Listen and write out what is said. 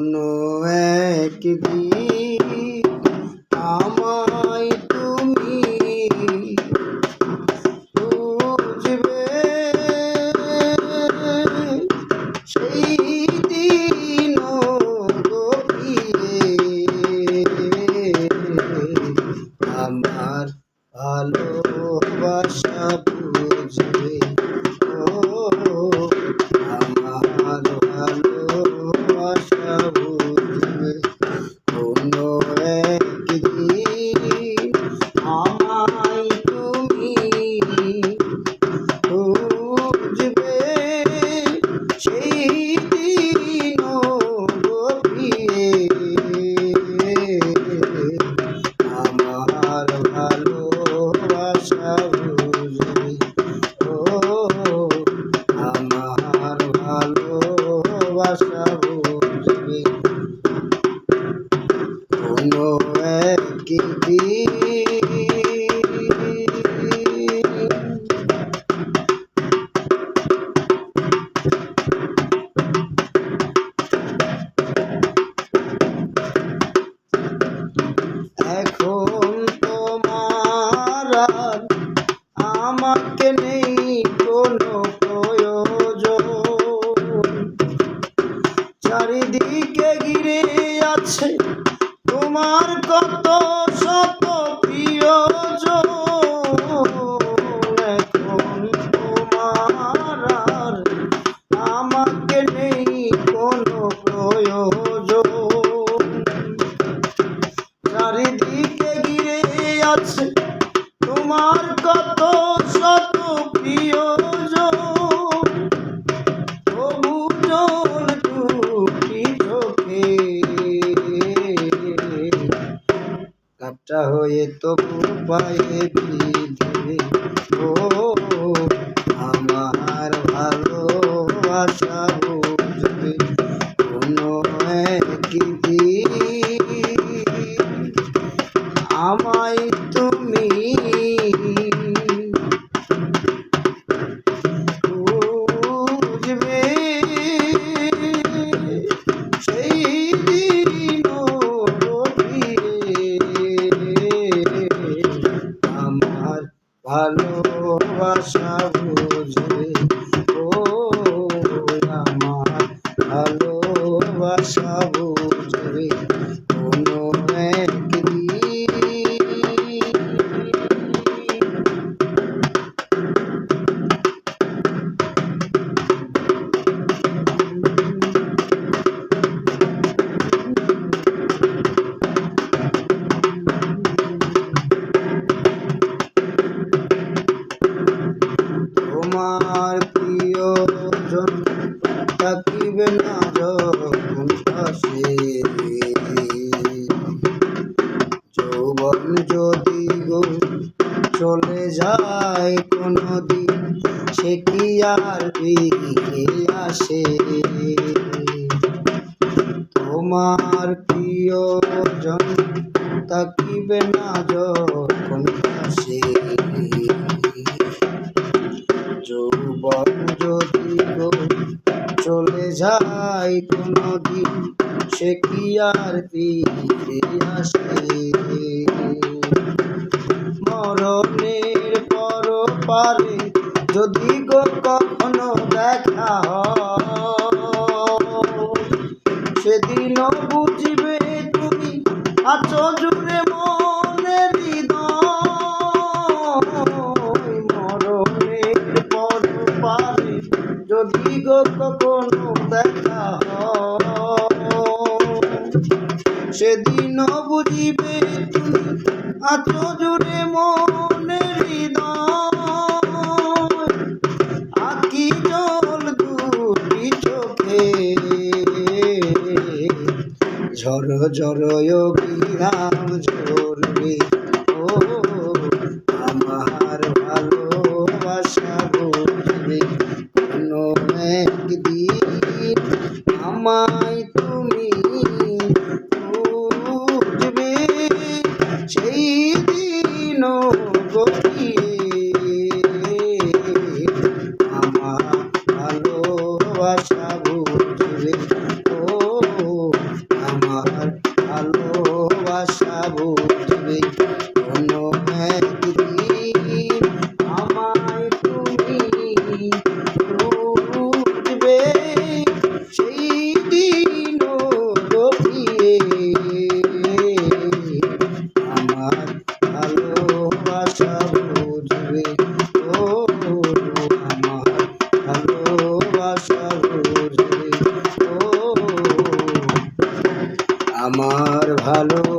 কোনো একদিন আমায় তুমি বুঝবে। সেই দিন আমার ভালোবাসা বুঝবে। ও আমার ভালোবাসা তোমার কত শত কাপটা হয়ে তবু পায়ে ও আমার ভালোবাসা। ভালোবাসা বুঝবে ও আমার ভালোবাসা তোমার প্রিয়জন থাকিবে না যখন যৌবন যদি গো চলে যায় কোনো দিন সে কি আর আসে? তোমার প্রিয়জন থাকিবে না যখন পাশে যৌবন যদি চলে যায় কোনো দিন সে কি আর ফিরে আসে? মরণের পর পারে যদি গো কখনো দেখা সেদিনও বুঝবে তুমি আছো জুড়ে মনের গো কখনো দেখা সেদিনও বুঝিবে তুমি আছো জুড়ে মনের হৃদয়। আকি জল দুটি চোখে। ঝর ঝর বিরাম ঝরবে আমার আমার ভালো